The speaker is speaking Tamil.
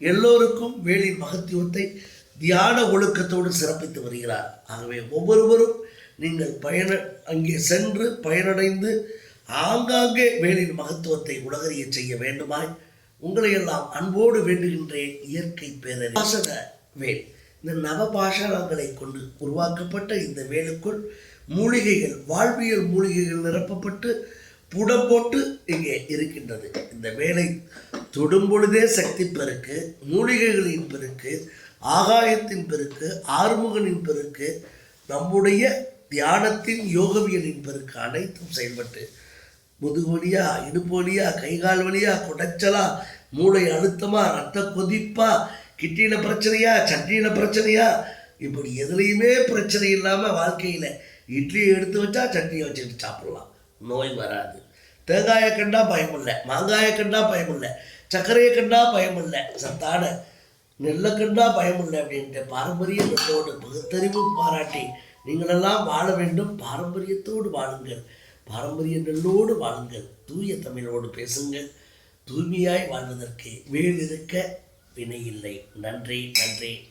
எல்லோருக்கும் வேலின் மகத்துவத்தை தியான ஒழுக்கத்தோடு சிறப்பித்து வருகிறார். ஆகவே ஒவ்வொருவரும் நீங்கள் பயண அங்கே சென்று பயனடைந்து ஆங்காங்கே வேலின் மகத்துவத்தை உலகறிய செய்ய வேண்டுமாய் உங்களை எல்லாம் அன்போடு வேண்டுகின்றேன் இயற்கை பேரறிவு பாசக வேல். இந்த நவபாஷணங்களை கொண்டு உருவாக்கப்பட்ட இந்த வேலுக்குள் மூலிகைகள் வாழ்வியல் மூலிகைகள் நிரப்பப்பட்டு புடம் போட்டு இங்கே இருக்கின்றது. இந்த வேலை தொடும்பொழுதே சக்தி பெருக்கு மூலிகைகளின் பெருக்கு ஆகாயத்தின் பெருக்கு ஆறுமுகனின் பெருக்கு நம்முடைய தியானத்தின் யோகவியலின் பெருக்கு அனைத்தும் செயல்பட்டு முதுகு வலியா இடுப்பு வலியா கை கால் வலியா குடைச்சலா மூளை அழுத்தமா ரத்த கொதிப்பா கிட்டின பிரச்சனையா சட்னியில பிரச்சனையா இப்படி எதுலேயுமே பிரச்சனை இல்லாமல் வாழ்க்கையில் இட்லியை எடுத்து வச்சா சட்னியை வச்சுட்டு சாப்பிடலாம். நோய் வராது. தேங்காயை கண்டா பயமில்லை மாங்காயை கண்டா பயமில்லை. சர்க்கரையை கண்டா பயம் இல்லை சத்தான நெல்லை கண்டா பயம் இல்லை அப்படின்ட்டு பாரம்பரிய நெல்லோடு பகுத்தறிவு பாராட்டி நீங்களெல்லாம் வாழ வேண்டும். பாரம்பரியத்தோடு வாழுங்கள். பாரம்பரிய நெல்லோடு வாழுங்கள். தூய தமிழோடு பேசுங்கள். தூய்மையாய் வாழ்வதற்கு வேல் இருக்க வினை இல்லை நன்றி நன்றி.